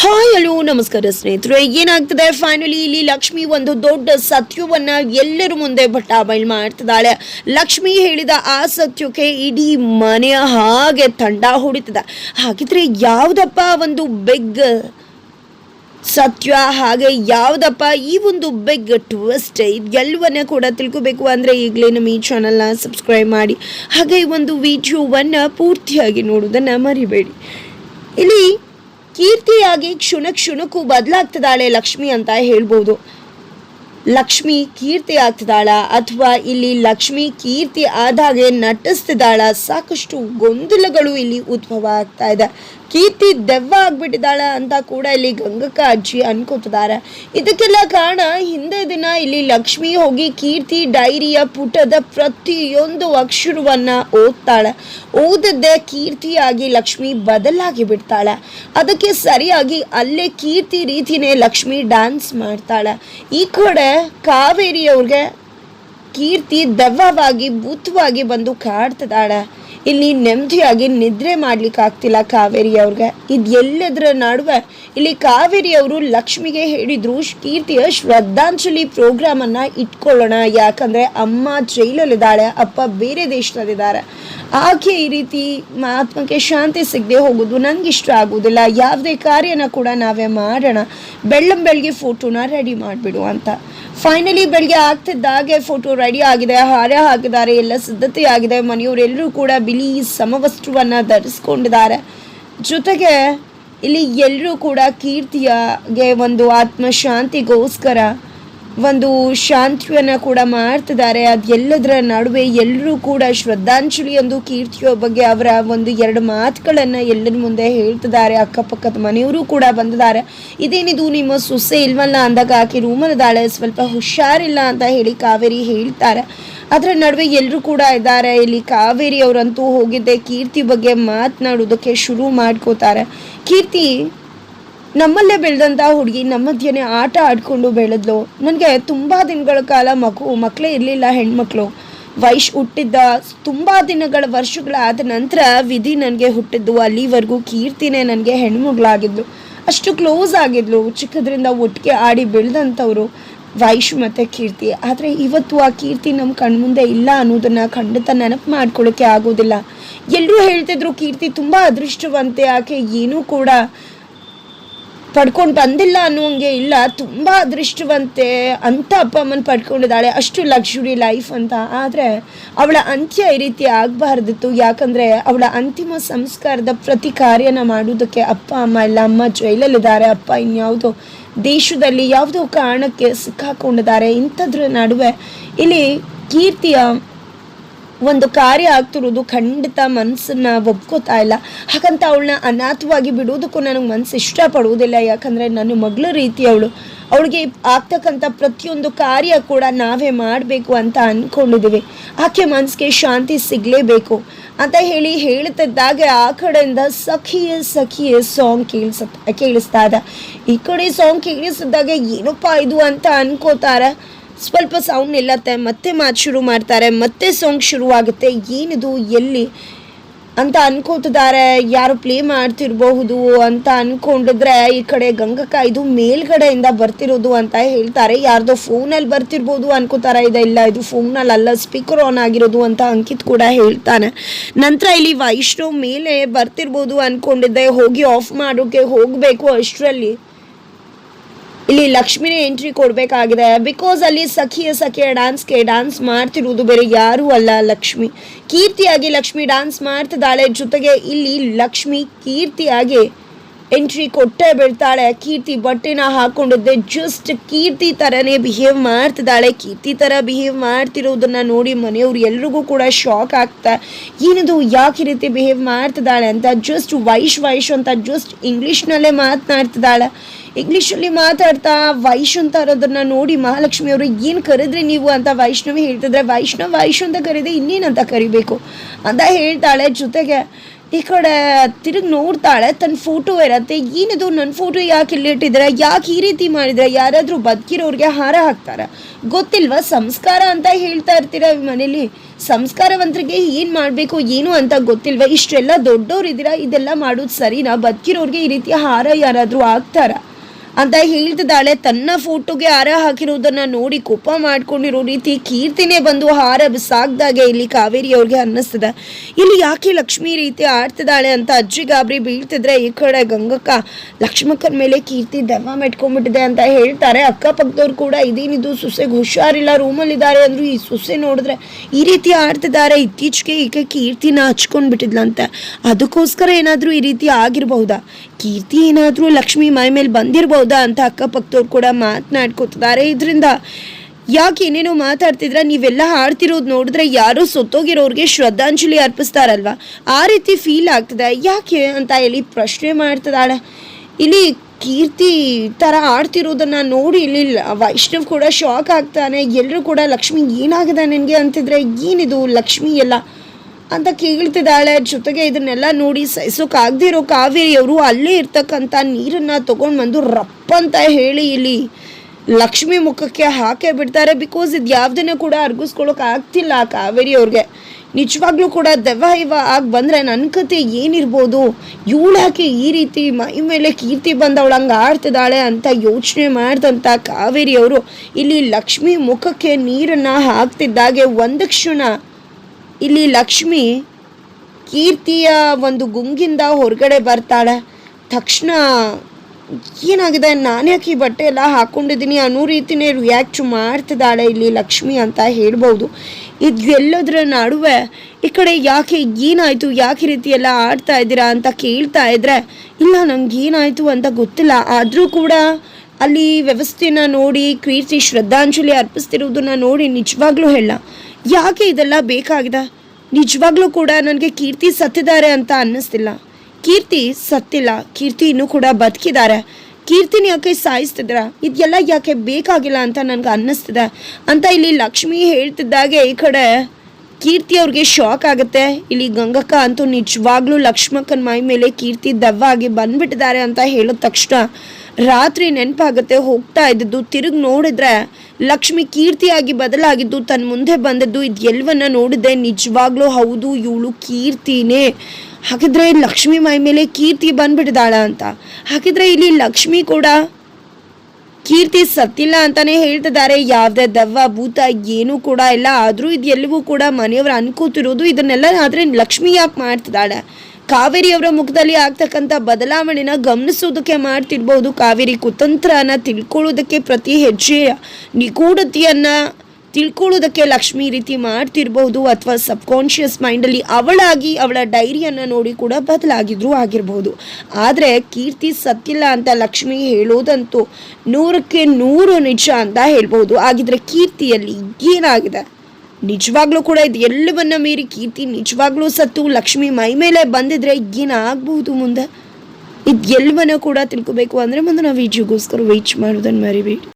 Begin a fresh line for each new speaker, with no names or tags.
Hi, hello, ನಮಸ್ಕಾರ ಸ್ನೇಹಿತರೆ. ಏನಾಗ್ತದೆ? ಫೈನಲಿ ಇಲ್ಲಿ ಲಕ್ಷ್ಮಿ ಒಂದು ದೊಡ್ಡ ಸತ್ಯವನ್ನ ಎಲ್ಲರ ಮುಂದೆ ಬಟ್ಟಾಬೈಲ್ ಬಯಲು ಮಾಡ್ತಿದ್ದಾಳೆ. ಲಕ್ಷ್ಮಿ ಹೇಳಿದ ಆ ಸತ್ಯಕ್ಕೆ ಇಡೀ ಮನೆಯ ಹಾಗೆ ತಂಡ ಹೊಡಿತದ. ಹಾಗಿದ್ರೆ ಯಾವುದಪ್ಪ ಒಂದು ಬೆಗ್ ಸತ್ಯ? ಹಾಗೆ ಯಾವುದಪ್ಪ ಈ ಒಂದು ಬೆಗ್ ಟ್ವಿಸ್ಟ್ ಎಲ್ಲವನ್ನ ಕೂಡ ತಿಳ್ಕೋಬೇಕು ಅಂದರೆ ಈಗಲೇ ನಮ್ಮ ಈ ಚಾನಲ್ನ ಸಬ್ಸ್ಕ್ರೈಬ್ ಮಾಡಿ. ಹಾಗೆ ಈ ಒಂದು ವಿಡಿಯೋವನ್ನು ಪೂರ್ತಿಯಾಗಿ ನೋಡೋದನ್ನು ಮರಿಬೇಡಿ. ಇಲ್ಲಿ ಕೀರ್ತಿಯಾಗಿ ಕ್ಷುಣ ಕ್ಷುಣಕ್ಕೂ ಬದಲಾಗ್ತಿದ್ದಾಳೆ ಲಕ್ಷ್ಮಿ ಅಂತ ಹೇಳ್ಬೋದು. ಲಕ್ಷ್ಮಿ ಕೀರ್ತಿ ಆಗ್ತಿದ್ದಾಳ ಅಥವಾ ಇಲ್ಲಿ ಲಕ್ಷ್ಮಿ ಕೀರ್ತಿ ಆದಾಗೆ ನಟಿಸ್ತಿದ್ದಾಳ ಸಾಕಷ್ಟು ಗೊಂದಲಗಳು ಇಲ್ಲಿ ಉದ್ಭವ ಆಗ್ತಾ ಇದೆ. ಕೀರ್ತಿ ದೆವ್ವ ಆಗ್ಬಿಟ್ಟಿದ್ದಾಳ ಅಂತ ಕೂಡ ಇಲ್ಲಿ ಗಂಗಕ್ಕ ಅಜ್ಜಿ ಅನ್ಕೋತಿದ್ದಾರೆ. ಇದಕ್ಕೆಲ್ಲ ಕಾರಣ ಹಿಂದೆ ದಿನ ಇಲ್ಲಿ ಲಕ್ಷ್ಮಿ ಹೋಗಿ ಕೀರ್ತಿ ಡೈರಿಯ ಪುಟದ ಪ್ರತಿಯೊಂದು ಅಕ್ಷರವನ್ನ ಓದ್ತಾಳೆ. ಓದದ್ದೇ ಕೀರ್ತಿಯಾಗಿ ಲಕ್ಷ್ಮಿ ಬದಲಾಗಿ ಬಿಡ್ತಾಳೆ. ಅದಕ್ಕೆ ಸರಿಯಾಗಿ ಅಲ್ಲೇ ಕೀರ್ತಿ ರೀತಿನೇ ಲಕ್ಷ್ಮಿ ಡ್ಯಾನ್ಸ್ ಮಾಡ್ತಾಳೆ. ಈ ಕಡೆ ಕಾವೇರಿ ಅವ್ರಿಗೆ ಕೀರ್ತಿ ದೆವ್ವವಾಗಿ, ಭೂತವಾಗಿ ಬಂದು ಕಾಡ್ತಿದ್ದಾಳೆ. ಇಲ್ಲಿ ನೆಮ್ಮದಿಯಾಗಿ ನಿದ್ರೆ ಮಾಡ್ಲಿಕ್ಕೆ ಆಗ್ತಿಲ್ಲ ಕಾವೇರಿ ಅವ್ರಿಗೆ. ಇದು ಎಲ್ಲದರ ನಡುವೆ? ಇಲ್ಲಿ ಕಾವೇರಿ ಅವರು ಲಕ್ಷ್ಮಿಗೆ ಹೇಳಿದ್ರು ಕೀರ್ತಿಯ ಶ್ರದ್ಧಾಂಜಲಿ ಪ್ರೋಗ್ರಾಮ್ ಅನ್ನ ಇಟ್ಕೊಳ್ಳೋಣ. ಯಾಕಂದ್ರೆ ಅಮ್ಮ ಜೈಲಲ್ಲಿದ್ದಾಳೆ, ಅಪ್ಪ ಬೇರೆ ದೇಶದಲ್ಲಿದ್ದಾರೆ. ಆಕೆ ಈ ರೀತಿ ಆತ್ಮಕ್ಕೆ ಶಾಂತಿ ಸಿಗದೆ ಹೋಗೋದು ನಂಗೆ ಇಷ್ಟ ಆಗೋದಿಲ್ಲ. ಯಾವುದೇ ಕಾರ್ಯನ ಕೂಡ ನಾವೇ ಮಾಡೋಣ. ಬೆಳ್ಳಂ ಬೆಳಗ್ಗೆ ಫೋಟೋನ ರೆಡಿ ಮಾಡಿಬಿಡು ಅಂತ. ಫೈನಲಿ ಬೆಳಿಗ್ಗೆ ಆಗ್ತಿದ್ದಾಗೆ ಫೋಟೋ ರೆಡಿ ಆಗಿದೆ, ಹಾರ ಹಾಕಿದ್ದಾರೆ, ಎಲ್ಲ ಸಿದ್ಧತೆ ಆಗಿದೆ. ಮನೆಯವರೆಲ್ಲರೂ ಕೂಡ ಬಿಳಿ ಸಮವಸ್ತ್ರವನ್ನ ಧರಿಸ್ಕೊಂಡಿದ್ದಾರೆ. ಜೊತೆಗೆ ಇಲ್ಲಿ ಎಲ್ಲರೂ ಕೂಡ ಕೀರ್ತಿಯಗೆ ಒಂದು ಆತ್ಮಶಾಂತಿಗೋಸ್ಕರ ಒಂದು ಶಾಂತಿಯನ್ನು ಕೂಡ ಮಾಡ್ತಿದ್ದಾರೆ. ಅದೆಲ್ಲದರ ನಡುವೆ ಎಲ್ಲರೂ ಕೂಡ ಶ್ರದ್ಧಾಂಜಲಿ ಒಂದು ಕೀರ್ತಿಯ ಬಗ್ಗೆ ಅವರ ಒಂದು ಎರಡು ಮಾತುಗಳನ್ನು ಎಲ್ಲರ ಮುಂದೆ ಹೇಳ್ತಿದ್ದಾರೆ. ಅಕ್ಕಪಕ್ಕದ ಮನೆಯವರು ಕೂಡ ಬಂದಿದ್ದಾರೆ. ಇದೇನಿದು ನಿಮ್ಮ ಸೊಸೆ ಇಲ್ವಲ್ಲ ಅಂದಾಗ ಆಕೆ ರೂಮಲ್ಲಿದ್ದಾಳೆ ಸ್ವಲ್ಪ ಹುಷಾರಿಲ್ಲ ಅಂತ ಹೇಳಿ ಕಾವೇರಿ ಹೇಳ್ತಾರೆ. ಅದರ ನಡುವೆ ಎಲ್ಲರೂ ಕೂಡ ಇದ್ದಾರೆ. ಇಲ್ಲಿ ಕಾವೇರಿ ಅವರಂತೂ ಹೋಗಿದ್ದೆ. ಕೀರ್ತಿ ಬಗ್ಗೆ ಮಾತನಾಡೋದಕ್ಕೆ ಶುರು ಮಾಡ್ಕೋತಾರೆ. ಕೀರ್ತಿ ನಮ್ಮಲ್ಲೇ ಬೆಳೆದಂಥ ಹುಡುಗಿ ನಮ್ಮ ಮಧ್ಯೆನೇ ಆಟ ಆಡ್ಕೊಂಡು ಬೆಳೆದ್ಲು. ನನಗೆ ತುಂಬ ದಿನಗಳ ಕಾಲ ಮಗು ಮಕ್ಕಳೇ ಇರಲಿಲ್ಲ ಹೆಣ್ಮಕ್ಳು. ವೈಶ್ ಹುಟ್ಟಿದ್ದ ತುಂಬ ದಿನಗಳ ವರ್ಷಗಳಾದ ನಂತರ ವಿಧಿ ನನಗೆ ಹುಟ್ಟಿದ್ದು. ಅಲ್ಲಿವರೆಗೂ ಕೀರ್ತಿನೇ ನನಗೆ ಹೆಣ್ಮಗಳಾಗಿದ್ಲು. ಅಷ್ಟು ಕ್ಲೋಸ್ ಆಗಿದ್ಲು. ಚಿಕ್ಕದ್ರಿಂದ ಒಟ್ಟಿಗೆ ಆಡಿ ಬೆಳೆದಂಥವ್ರು ವೈಶ್ ಮತ್ತು ಕೀರ್ತಿ. ಆದರೆ ಇವತ್ತು ಆ ಕೀರ್ತಿ ನಮ್ಮ ಕಣ್ಮುಂದೆ ಇಲ್ಲ ಅನ್ನೋದನ್ನು ಖಂಡಿತ ನೆನಪು ಮಾಡ್ಕೊಳ್ಳೋಕ್ಕೆ ಆಗೋದಿಲ್ಲ. ಎಲ್ಲರೂ ಹೇಳ್ತಿದ್ರು ಕೀರ್ತಿ ತುಂಬ ಅದೃಷ್ಟವಂತೆ, ಆಕೆ ಏನೂ ಕೂಡ ಪಡ್ಕೊಂಡು ಬಂದಿಲ್ಲ ಅನ್ನುವಂಗೆ ಇಲ್ಲ. ತುಂಬ ಅದೃಷ್ಟವಂತೆ ಅಂತ ಅಪ್ಪ ಅಮ್ಮನ ಪಡ್ಕೊಂಡಿದ್ದಾಳೆ. ಅಷ್ಟು ಲಕ್ಸುರಿ ಲೈಫ್ ಅಂತ. ಆದರೆ ಅವಳ ಅಂತ್ಯ ಈ ರೀತಿ ಆಗಬಾರ್ದಿತ್ತು. ಯಾಕಂದರೆ ಅವಳ ಅಂತಿಮ ಸಂಸ್ಕಾರದ ಪ್ರತಿ ಕಾರ್ಯನ ಮಾಡೋದಕ್ಕೆ ಅಪ್ಪ, ಅಮ್ಮ ಇಲ್ಲ ಅಮ್ಮ ಜೈಲಲ್ಲಿದ್ದಾರೆ. ಅಪ್ಪ ಇನ್ಯಾವುದೋ ದೇಶದಲ್ಲಿ ಯಾವುದೋ ಕಾರಣಕ್ಕೆ ಸಿಕ್ಕಾಕೊಂಡಿದ್ದಾರೆ. ಇಂಥದ್ರ ನಡುವೆ ಇಲ್ಲಿ ಕೀರ್ತಿಯ ಒಂದು ಕಾರ್ಯ ಆಗ್ತಿರೋದು ಖಂಡಿತ ಮನಸ್ಸನ್ನ ಒಪ್ಕೋತಾ ಇಲ್ಲ. ಹಾಗಂತ ಅವಳನ್ನ ಅನಾಥವಾಗಿ ಬಿಡೋದಕ್ಕೂ ನನಗೆ ಮನಸ್ಸು ಇಷ್ಟಪಡುವುದಿಲ್ಲ. ಯಾಕಂದರೆ ನನ್ನ ಮಗಳ ರೀತಿ ಅವಳು. ಅವಳಿಗೆ ಆಗ್ತಕ್ಕಂಥ ಪ್ರತಿಯೊಂದು ಕಾರ್ಯ ಕೂಡ ನಾವೇ ಮಾಡಬೇಕು ಅಂತ ಅಂದ್ಕೊಂಡಿದ್ದೀವಿ ಆಕೆ ಮನಸ್ಸಿಗೆ ಶಾಂತಿ ಸಿಗಲೇಬೇಕು. ಅಂತ ಹೇಳಿ ಹೇಳ್ತಿದ್ದಾಗೆ ಆ ಕಡೆಯಿಂದ ಸಖಿಯ ಸಖಿಯ ಸಾಂಗ್ ಕೇಳಿಸ ಕೇಳಿಸ್ತಾ ಇದ್ದ ಈ ಕಡೆ ಸಾಂಗ್ ಕೇಳಿಸಿದಾಗ ಏನಪ್ಪ ಇದು ಅಂತ ಅನ್ಕೋತಾರೆ. ಸ್ವಲ್ಪ ಸೌಂಡ್ ನಿಲ್ಲತ್ತೆ, ಮತ್ತೆ ಮಾತು ಶುರು ಮಾಡ್ತಾರೆ, ಮತ್ತೆ ಸಾಂಗ್ ಶುರುವಾಗುತ್ತೆ. ಏನಿದು ಎಲ್ಲಿ ಅಂತ ಅನ್ಕೋತಿದ್ದಾರೆ ಯಾರು ಪ್ಲೇ ಮಾಡ್ತಿರಬಹುದು ಅಂತ ಅನ್ಕೊಂಡಿದ್ರೆ ಈ ಕಡೆ ಗಂಗಕ್ಕ ಇದು ಮೇಲ್ಗಡೆಯಿಂದ ಬರ್ತಿರೋದು ಅಂತ ಹೇಳ್ತಾರೆ. ಯಾರ್ದೋ ಫೋನಲ್ಲಿ ಬರ್ತಿರ್ಬೋದು ಅನ್ಕೋತಾರೆ ಇದೆ ಇಲ್ಲ, ಇದು ಫೋನಲ್ಲಿ ಅಲ್ಲ ಸ್ಪೀಕರ್ ಆನ್ ಆಗಿರೋದು ಅಂತ ಅಂಕಿತ್ ಕೂಡ ಹೇಳ್ತಾನೆ. ನಂತರ ಇಲ್ಲಿ ವೈಷ್ಣವ್ ಮೇಲೆ ಬರ್ತಿರ್ಬೋದು ಅನ್ಕೊಂಡಿದ್ದೆ, ಹೋಗಿ ಆಫ್ ಮಾಡೋಕೆ ಹೋಗಬೇಕು ಅಷ್ಟರಲ್ಲಿ. ಇಲ್ಲಿ ಲಕ್ಷ್ಮಿನೇ ಎಂಟ್ರಿ ಕೊಡಬೇಕಾಗಿದೆ. ಬಿಕಾಸ್ ಅಲ್ಲಿ ಸಖಿಯ ಸಖಿಯ ಡ್ಯಾನ್ಸ್ಗೆ ಡ್ಯಾನ್ಸ್ ಮಾಡ್ತಿರುವುದು ಬೇರೆ ಯಾರೂ ಅಲ್ಲ ಲಕ್ಷ್ಮಿ. ಕೀರ್ತಿಯಾಗಿ ಲಕ್ಷ್ಮಿ ಡ್ಯಾನ್ಸ್ ಮಾಡ್ತಿದ್ದಾಳೆ. ಜೊತೆಗೆ ಇಲ್ಲಿ ಲಕ್ಷ್ಮಿ ಕೀರ್ತಿಯಾಗಿ ಎಂಟ್ರಿ ಕೊಟ್ಟೇ ಬಿಡ್ತಾಳೆ ಕೀರ್ತಿ ಬಟ್ಟೆನ ಹಾಕೊಂಡಿದ್ದೆ. ಜಸ್ಟ್ ಕೀರ್ತಿ ಥರನೇ ಬಿಹೇವ್ ಮಾಡ್ತಿದ್ದಾಳೆ. ಕೀರ್ತಿ ಥರ ಬಿಹೇವ್ ಮಾಡ್ತಿರೋದನ್ನ ನೋಡಿ ಮನೆಯವ್ರು ಎಲ್ರಿಗೂ ಕೂಡ ಶಾಕ್ ಆಗ್ತಾ, ಏನಿದು, ಯಾಕೆ ರೀತಿ ಬಿಹೇವ್ ಮಾಡ್ತಿದ್ದಾಳೆ? ಅಂತ ಜಸ್ಟ್ ವೈಶ್ ವೈಶ್ ಅಂತ ಜಸ್ಟ್ ಇಂಗ್ಲೀಷ್ನಲ್ಲೇ ಮಾತನಾಡ್ತಿದ್ದಾಳೆ. ಇಂಗ್ಲೀಷಲ್ಲಿ ಮಾತಾಡ್ತಾ ವೈಶ್ ಅಂತ ಇರೋದನ್ನ ನೋಡಿ ಮಹಾಲಕ್ಷ್ಮಿ ಅವರು, ಏನು ಕರೆದ್ರಿ ನೀವು? ಅಂತ ವೈಷ್ಣವಿ ಹೇಳ್ತಿದ್ರೆ, ವೈಷ್ಣವ್, ವೈಶ್ ಅಂತ ಕರೀದೆ ಇನ್ನೇನಂತ ಕರಿಬೇಕು? ಅಂತ ಹೇಳ್ತಾಳೆ ಜೊತೆಗೆ. ಈ ಕಡೆ ತಿರುಗಿ ನೋಡ್ತಾಳೆ ತನ್ನ ಫೋಟೋ ಇರತ್ತೆ. ಏನಿದು ನನ್ನ ಫೋಟೋ ಯಾಕೆ ಇಲ್ಲಿ ಇಟ್ಟಿದ್ದೀರಾ? ಯಾಕೆ ಈ ರೀತಿ ಮಾಡಿದ್ರೆ ಯಾರಾದರೂ ಬದುಕಿರೋರಿಗೆ ಹಾರ ಹಾಕ್ತಾರೆ? ಗೊತ್ತಿಲ್ವಾ? ಸಂಸ್ಕಾರ ಅಂತ ಹೇಳ್ತಾ ಇರ್ತೀರ ಮನೇಲಿ? ಸಂಸ್ಕಾರವಂತರಿಗೆ ಏನು ಮಾಡಬೇಕು, ಏನು ಅಂತ ಗೊತ್ತಿಲ್ವಾ? ಇಷ್ಟೆಲ್ಲ ದೊಡ್ಡವ್ರು ಇದ್ದೀರಾ ಇದೆಲ್ಲ ಮಾಡೋದು ಸರಿನಾ? ಬದುಕಿರೋರಿಗೆ ಈ ರೀತಿ ಹಾರ ಯಾರಾದರೂ ಹಾಕ್ತಾರಾ? ಅಂತ ಹೇಳ್ತಿದ್ದಾಳೆ. ತನ್ನ ಫೋಟೋಗೆ ಹಾರ ಹಾಕಿರೋದನ್ನ ನೋಡಿ ಕೋಪ ಮಾಡ್ಕೊಂಡಿರೋ ರೀತಿ ಕೀರ್ತಿನೇ ಬಂದು ಹಾರ ಬಿಸಾಕ್ದಾಗೆ ಇಲ್ಲಿ ಕಾವೇರಿ ಅವ್ರಿಗೆ ಅನ್ನಿಸ್ತದೆ. ಇಲ್ಲಿ ಯಾಕೆ ಲಕ್ಷ್ಮಿ ರೀತಿ ಆಡ್ತಿದ್ದಾಳೆ ಅಂತ ಅಜ್ಜಿ ಗಾಬರಿ ಬೀಳ್ತಿದ್ರೆ ಈ ಕಡೆ ಗಂಗಕ್ಕ ಲಕ್ಷ್ಮಕ್ಕನ ಮೇಲೆ ಕೀರ್ತಿ ದೆವ್ವ ಮೆಟ್ಕೊಂಡ್ಬಿಟ್ಟಿದೆ ಅಂತ ಹೇಳ್ತಾರೆ. ಅಕ್ಕಪಕ್ಕದವ್ರು ಕೂಡ ಇದೇನಿದು ಸೊಸೆಗೆ ಹುಷಾರಿಲ್ಲ, ರೂಮಲ್ಲಿದ್ದಾರೆ ಅಂದ್ರು ಈ ಸೊಸೆ ನೋಡಿದ್ರೆ ಈ ರೀತಿ ಆಡ್ತಿದ್ದಾರೆ. ಇತ್ತೀಚೆಗೆ ಈಕೆ ಕೀರ್ತಿನ ಹಚ್ಕೊಂಡ್ಬಿಟ್ಟಿದ್ಲಂತೆ. ಅದಕ್ಕೋಸ್ಕರ ಏನಾದರೂ ಈ ರೀತಿ ಆಗಿರ್ಬಹುದಾ? ಕೀರ್ತಿ ಏನಾದರೂ ಲಕ್ಷ್ಮಿ ಮೈ ಮೇಲೆ ಬಂದಿರ್ಬೋದಾ ಅಂತ ಅಕ್ಕಪಕ್ಕದವ್ರು ಕೂಡ ಮಾತನಾಡ್ಕೊತಿದ್ದಾರೆ. ಇದರಿಂದ ಯಾಕೆ ಏನೇನೋ ಮಾತಾಡ್ತಿದ್ರೆ, ನೀವೆಲ್ಲ ಹಾಡ್ತಿರೋದು ನೋಡಿದ್ರೆ ಯಾರೋ ಸೊತ್ತೋಗಿರೋರಿಗೆ ಶ್ರದ್ಧಾಂಜಲಿ ಅರ್ಪಿಸ್ತಾರಲ್ವಾ? ಆ ರೀತಿ ಫೀಲ್ ಆಗ್ತದೆ. ಯಾಕೆ ಅಂತ ಹೇಳಿ ಪ್ರಶ್ನೆ ಮಾಡ್ತಿದ್ದಾಳೆ. ಇಲ್ಲಿ ಕೀರ್ತಿ ಥರ ಆಡ್ತಿರೋದನ್ನು ನೋಡಿ ಇಲ್ಲಿ ವೈಷ್ಣವ್ ಕೂಡ ಶಾಕ್ ಆಗ್ತಾನೆ. ಎಲ್ಲರೂ ಕೂಡ ಲಕ್ಷ್ಮಿ ಏನಾಗಿದೆ ನನಗೆ ಅಂತಿದ್ರೆ, ಏನಿದು ಲಕ್ಷ್ಮಿ ಎಲ್ಲ? ಅಂತ ಕೇಳ್ತಿದ್ದಾಳೆ. ಜೊತೆಗೆ ಇದನ್ನೆಲ್ಲ ನೋಡಿ ಸಹಿಸೋಕ್ಕಾಗದೇ ಇರೋ ಕಾವೇರಿಯವರು ಅಲ್ಲೇ ಇರ್ತಕ್ಕಂಥ ನೀರನ್ನು ತೊಗೊಂಡು ಬಂದು ರಪ್ಪ ಅಂತ ಹೇಳಿ ಇಲ್ಲಿ ಲಕ್ಷ್ಮಿ ಮುಖಕ್ಕೆ ಹಾಕೇ ಬಿಡ್ತಾರೆ. ಬಿಕಾಸ್ ಇದು ಯಾವುದನ್ನೇ ಕೂಡ ಅರ್ಗಿಸ್ಕೊಳ್ಳೋಕೆ ಆಗ್ತಿಲ್ಲ ಆ ಕಾವೇರಿ ಅವ್ರಿಗೆ ನಿಜವಾಗ್ಲೂ ಕೂಡ ದೆವ್ವ ಇವ ಆಗಿ ಬಂದರೆ ನನ್ನ ಕತೆ ಏನಿರ್ಬೋದು? ಇವಳಾಕೆ ಈ ರೀತಿ ಮೈ ಮೇಲೆ ಕೀರ್ತಿ ಬಂದವಳು ಹಂಗೆ ಆಡ್ತಿದ್ದಾಳೆ ಅಂತ ಯೋಚನೆ ಮಾಡಿದಂಥ ಕಾವೇರಿಯವರು ಇಲ್ಲಿ ಲಕ್ಷ್ಮಿ ಮುಖಕ್ಕೆ ನೀರನ್ನು ಹಾಕ್ತಿದ್ದಾಗೆ ಒಂದು ಕ್ಷಣ ಇಲ್ಲಿ ಲಕ್ಷ್ಮಿ ಕೀರ್ತಿಯ ಒಂದು ಗುಂಗಿಂದ ಹೊರಗಡೆ ಬರ್ತಾಳೆ. ತಕ್ಷಣ ಏನಾಗಿದೆ? ನಾನು ಯಾಕೆ ಈ ಬಟ್ಟೆ ಎಲ್ಲ ಹಾಕೊಂಡಿದ್ದೀನಿ? ಅನ್ನೋ ರೀತಿನೇ ರಿಯಾಕ್ಟ್ ಮಾಡ್ತಿದ್ದಾಳೆ ಇಲ್ಲಿ ಲಕ್ಷ್ಮಿ ಅಂತ ಹೇಳ್ಬೋದು. ಇದೆಲ್ಲದರ ನಡುವೆ ಈ ಕಡೆ ಯಾಕೆ ಏನಾಯಿತು? ಯಾಕೆ ರೀತಿ ಎಲ್ಲ ಆಡ್ತಾ ಇದ್ದೀರಾ ಅಂತ ಕೇಳ್ತಾ ಇದ್ರೆ, ಇಲ್ಲ, ನಂಗೆ ಏನಾಯಿತು ಅಂತ ಗೊತ್ತಿಲ್ಲ. ಆದರೂ ಕೂಡ ಅಲ್ಲಿ ವ್ಯವಸ್ಥೆನ ನೋಡಿ, ಕೀರ್ತಿ ಶ್ರದ್ಧಾಂಜಲಿ ಅರ್ಪಿಸ್ತಿರೋದನ್ನ ನೋಡಿ ನಿಜವಾಗ್ಲೂ ಹೇಳ ಯಾಕೆ ಇದೆಲ್ಲ ಬೇಕಾಗಿದೆ? ನಿಜವಾಗ್ಲೂ ಕೂಡ ನನಗೆ ಕೀರ್ತಿ ಸತ್ತಿದ್ದಾರೆ ಅಂತ ಅನ್ನಿಸ್ತಿಲ್ಲ. ಕೀರ್ತಿ ಸತ್ತಿಲ್ಲ. ಕೀರ್ತಿ ಇನ್ನೂ ಕೂಡ ಬದುಕಿದ್ದಾರೆ. ಕೀರ್ತಿನ ಯಾಕೆ ಸಾಯಿಸ್ತಿದ್ರ ಇದೆಲ್ಲ ಯಾಕೆ ಬೇಕಾಗಿಲ್ಲ ಅಂತ ನನಗೆ ಅನ್ನಿಸ್ತಿದೆ. ಅಂತ ಇಲ್ಲಿ ಲಕ್ಷ್ಮಿ ಹೇಳ್ತಿದ್ದಾಗೆ ಈ ಕಡೆ. ಕೀರ್ತಿ ಅವ್ರಿಗೆ ಶಾಕ್ ಆಗುತ್ತೆ. ಇಲ್ಲಿ ಗಂಗಕ್ಕ ಅಂತೂ ನಿಜವಾಗ್ಲೂ ಲಕ್ಷ್ಮಕ್ಕನ ಮೈ ಮೇಲೆ ಕೀರ್ತಿ ದವ್ವ ಆಗಿ ಬಂದ್ಬಿಟ್ಟಿದ್ದಾರೆ ಅಂತ ಹೇಳಿದ ತಕ್ಷಣ ರಾತ್ರಿ ನೆನಪಾಗುತ್ತೆ, ಹೋಗ್ತಾ ಇದ್ದದ್ದು. ತಿರುಗಿ ನೋಡಿದ್ರೆ ಲಕ್ಷ್ಮಿ ಕೀರ್ತಿಯಾಗಿ ಬದಲಾಗಿದ್ದು ತನ್ನ ಮುಂದೆ ಬಂದದ್ದು. ಇದು ಎಲ್ಲವನ್ನ ನೋಡಿದೆ ನಿಜವಾಗ್ಲೂ ಹೌದು, ಇವಳು ಕೀರ್ತಿನೇ. ಹಾಗಿದ್ರೆ ಲಕ್ಷ್ಮಿ ಮೈ ಮೇಲೆ ಕೀರ್ತಿ ಬಂದ್ಬಿಟ್ಟಿದಾಳ ಅಂತ. ಹಾಗಿದ್ರೆ ಇಲ್ಲಿ ಲಕ್ಷ್ಮಿ ಕೂಡ ಕೀರ್ತಿ ಸತ್ತಿಲ್ಲ ಅಂತಾನೆ ಹೇಳ್ತಿದ್ದಾರೆ. ಯಾವುದೇ ದವ್ವ, ಭೂತ, ಏನೂ ಕೂಡ ಇಲ್ಲ. ಆದರೂ ಇದು ಎಲ್ಲವೂ ಕೂಡ ಮನೆಯವರು ಅನ್ಕೋತಿರೋದು. ಇದನ್ನೆಲ್ಲ ಆದರೆ ಲಕ್ಷ್ಮಿ ಯಾಕೆ ಮಾಡ್ತಿದ್ದಾಳೆ? ಕಾವೇರಿ ಅವರ ಮುಖದಲ್ಲಿ ಆಗ್ತಕ್ಕಂಥ ಬದಲಾವಣೆನ ಗಮನಿಸೋದಕ್ಕೆ ಮಾಡ್ತಿರ್ಬೋದು. ಕಾವೇರಿ ಕುತಂತ್ರನ ತಿಳ್ಕೊಳ್ಳೋದಕ್ಕೆ ಪ್ರತಿ ಹೆಜ್ಜೆಯ ನಿಗೂಢತೆಯನ್ನು ತಿಳ್ಕೊಳ್ಳೋದಕ್ಕೆ ಲಕ್ಷ್ಮಿ ರೀತಿ ಮಾಡ್ತಿರ್ಬೋದು ಅಥವಾ ಸಬ್ಕಾನ್ಷಿಯಸ್ ಮೈಂಡಲ್ಲಿ ಅವಳಾಗಿ ಅವಳ ಡೈರಿಯನ್ನು ನೋಡಿ ಕೂಡ ಬದಲಾಗಿದ್ರು ಆಗಿರ್ಬೋದು. ಆದರೆ ಕೀರ್ತಿ ಸತ್ತಿಲ್ಲ ಅಂತ ಲಕ್ಷ್ಮಿ ಹೇಳೋದಂತೂ ನೂರಕ್ಕೆ ನೂರು ನಿಜ ಅಂತ ಹೇಳ್ಬೋದು. ಆಗಿದ್ರೆ ಕೀರ್ತಿಯಲ್ಲಿ ಏನಾಗಿದೆ? ನಿಜವಾಗ್ಲೂ ಕೂಡ ಇದು ಎಲ್ಲವನ್ನ ಮೀರಿ ಕೀರ್ತಿ ನಿಜವಾಗ್ಲೂ ಸತ್ತು ಲಕ್ಷ್ಮಿ ಮೈ ಮೇಲೆ ಬಂದಿದ್ರೆ ಆಗ್ಬಹುದು ಮುಂದೆ? ಇದು ಎಲ್ಲವನ್ನ ಕೂಡ ತಿಳ್ಕೊಬೇಕು ಅಂದರೆ ಮುಂದೆ ನಾವು ವಿಡಿಯೋಗೋಸ್ಕರ ವೆಯ್ಟ್ ಮಾಡೋದನ್ನ ಮರಿಬೇಡಿ.